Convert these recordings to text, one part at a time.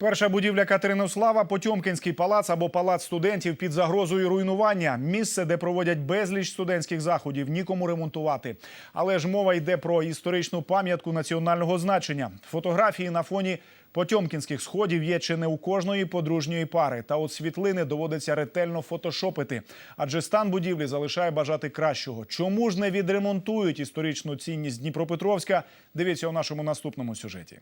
Перша будівля Катеринослава Потьомкінський палац або палац студентів під загрозою руйнування. Місце, де проводять безліч студентських заходів, нікому ремонтувати. Але ж мова йде про історичну пам'ятку національного значення. Фотографії на фоні Потьомкінських сходів є чи не у кожної подружньої пари. Та от світлини доводиться ретельно фотошопити, адже стан будівлі залишає бажати кращого. Чому ж не відремонтують історичну цінність Дніпропетровська? Дивіться у нашому наступному сюжеті.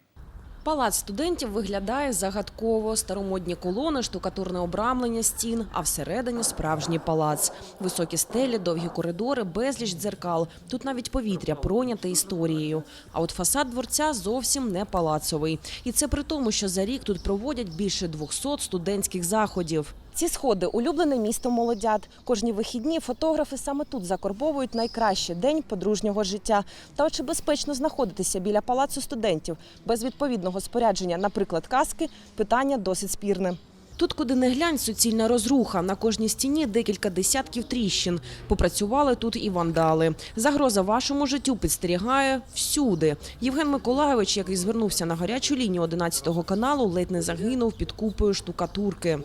Палац студентів виглядає загадково. Старомодні колони, штукатурне обрамлення стін, а всередині справжній палац. Високі стелі, довгі коридори, безліч дзеркал. Тут навіть повітря пройняте історією. А от фасад дворця зовсім не палацовий. І це при тому, що за рік тут проводять більше 200 студентських заходів. Ці сходи улюблене місто молодят. Кожні вихідні фотографи саме тут закорбовують найкращий день подружнього життя. Та чи безпечно знаходитися біля палацу студентів без відповідного спорядження, наприклад, каски, питання досить спірне. Тут, куди не глянь, суцільна розруха. На кожній стіні декілька десятків тріщин. Попрацювали тут і вандали. Загроза вашому життю підстерігає всюди. Євген Миколайович, який звернувся на гарячу лінію 11 каналу, ледь не загинув під купою штукатурки.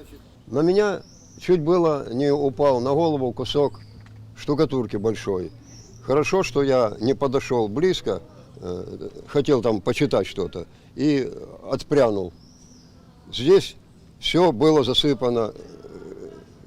На меня чуть было не упал на голову кусок штукатурки большой. Хорошо, что я не подошел близко, э, хотел там почитать что-то и отпрянул. Здесь все было засыпано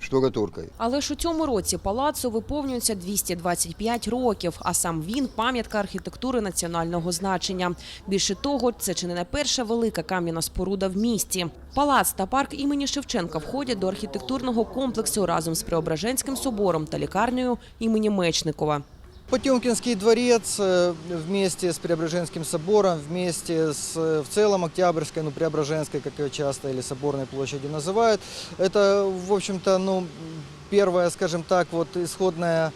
штукатуркой. Але ж у цьому році палацу виповнюється 225 років, а сам він пам'ятка архітектури національного значення. Більше того, це чи не перша велика кам'яна споруда в місті. Палац та парк імені Шевченка входять до архітектурного комплексу разом з Преображенським собором та лікарнею імені Мечникова. Потемкинский дворец э, вместе с Преображенским собором, вместе с э, в целом Октябрьской, ну Преображенской, как ее часто, или Соборной площади называют, это, в общем-то, ну, первая, скажем так, вот исходная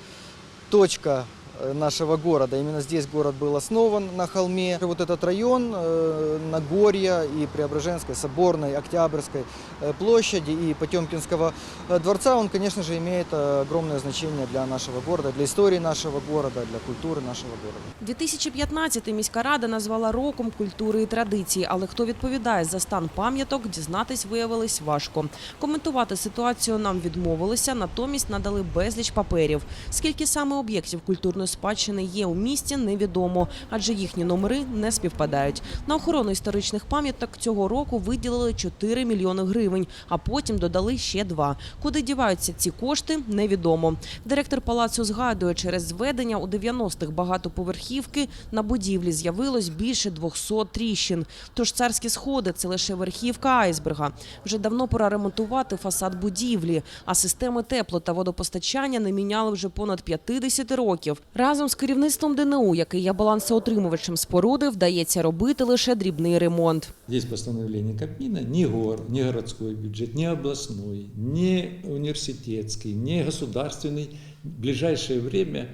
точка э, нашего города. Именно здесь город был основан на холме. Вот этот район э, Нагорья и Преображенской, Соборной, Октябрьской э, площади и Потемкинского э, дворца, он, конечно же, имеет э, огромное значение для нашего города, для истории нашего города, для культуры нашего города. 2015 міська рада назвала роком культури і традиції, але хто відповідає за стан пам'яток, дізнатись виявилось важко. Коментувати ситуацію нам відмовилися, натомість надали безліч паперів. Скільки саме об'єктів культурної спадщини є у місті, невідомо, адже їхні номери не співпадають. На охорону історичних пам'яток цього року виділили 4 мільйони гривень, а потім додали ще два. Куди діваються ці кошти, невідомо. Директор палацу згадує, через зведення у 90-х багатоповерхівки на будівлі з'явилось більше 200 тріщин. Тож царські сходи це лише верхівка айсберга. Вже давно пора ремонтувати фасад будівлі, а системи тепло та водопостачання не міняли вже понад 50 років. Разом з керівництвом ДНУ, який є балансоутримувачем споруди, вдається робити лише дрібний ремонт. Здесь постановление Кабмина, ни гор, ни городской бюджет, ни областной, ни университетский, ни государственный в ближайшее время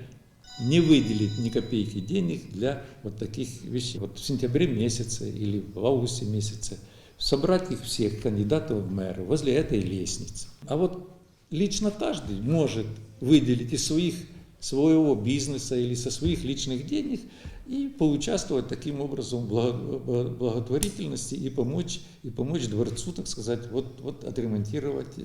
не выделит ни копейки денег для вот таких вещей. Вот в сентябре месяце или в августе месяце собрать их всех кандидатов в мэры возле этой лестницы. А вот лично каждый может выделить из своих своего бизнеса или со своих личных денег и поучаствовать таким образом в благо- благотворительности и помочь, и помочь дворцу, так сказать, вот, вот отремонтировать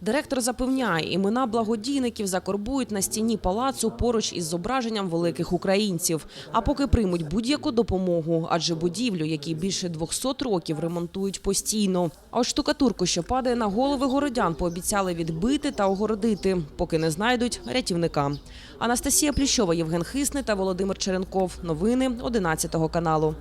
Директор запевняє, імена благодійників закорбують на стіні палацу поруч із зображенням великих українців. А поки приймуть будь-яку допомогу, адже будівлю, якій більше 200 років ремонтують постійно. А от штукатурку, що падає на голови городян, пообіцяли відбити та огородити, поки не знайдуть рятівника. Анастасія Пліщова, Євген Хисний та Володимир Черенков. Новини 11 каналу.